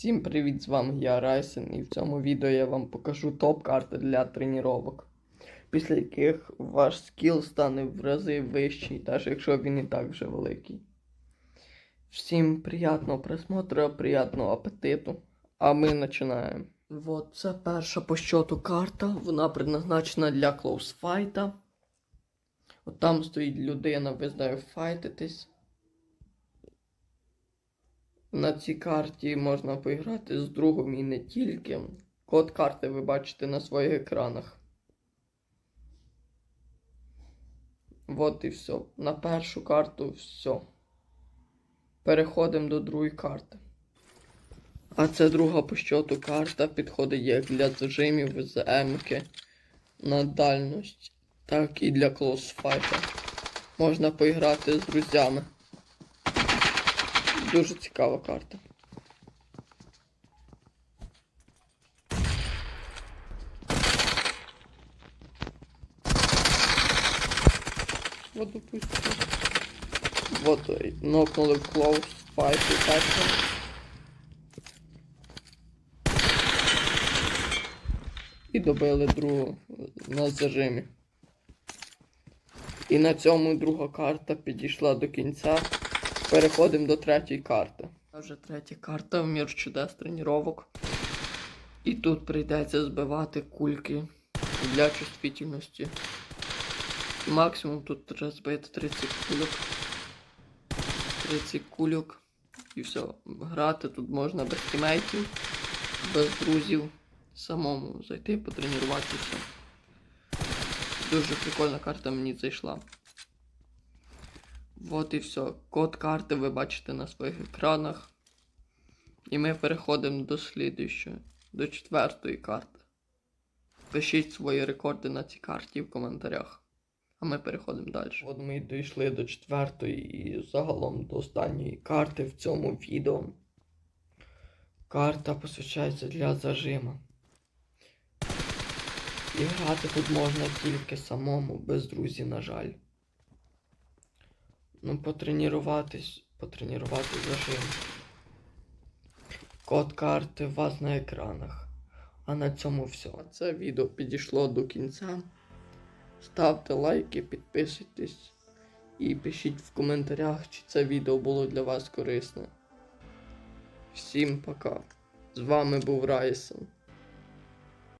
Всім привіт, з вами я Райсен, і в цьому відео я вам покажу топ-карти для тренувань, після яких ваш скіл стане в рази вищий, навіть якщо він і так вже великий. Всім приятного просмотру, приятного апетиту. А ми починаємо. Вот це перша по щоту карта. Вона предназначена для клоусфайта. От там стоїть людина, ви з нею файтитесь. На цій карті можна поіграти з другом і не тільки. Код карти ви бачите на своїх екранах. Вот і все. На першу карту все. Переходимо до другої карти. А це друга по щоту карта підходить як для зажимів з М-ки на дальність, так і для клоусфайта. Можна поіграти з друзями. Дуже цікава карта. Вот допустим. Вот ой, нокнули в клоус файт і так. І добили другу на зажимі. І на цьому друга карта підійшла до кінця. Переходимо до третьої карти. Вже третя карта в мір чудес тренувок. І тут прийдеться збивати кульки для чувствительності. Максимум тут треба збити 30 кульок. 30 кульок. І все. Грати тут можна без тімейтів, без друзів. Самому зайти, потренуватися. Дуже прикольна карта мені зайшла. Вот і все. Код карти ви бачите на своїх екранах. І ми переходимо до слідуючої, до четвертої карти. Пишіть свої рекорди на цій карті в коментарях. А ми переходимо далі. От ми дійшли до четвертої і загалом до останньої карти в цьому відео. Карта посвячається для зажима. І грати тут можна тільки самому, без друзів, на жаль. Ну, потренуватись, потренувати зажим. Код карти у вас на екранах. А на цьому все. Це відео підійшло до кінця. Ставте лайки, підписуйтесь і пишіть в коментарях, чи це відео було для вас корисне. Всім пока. З вами був Райсон.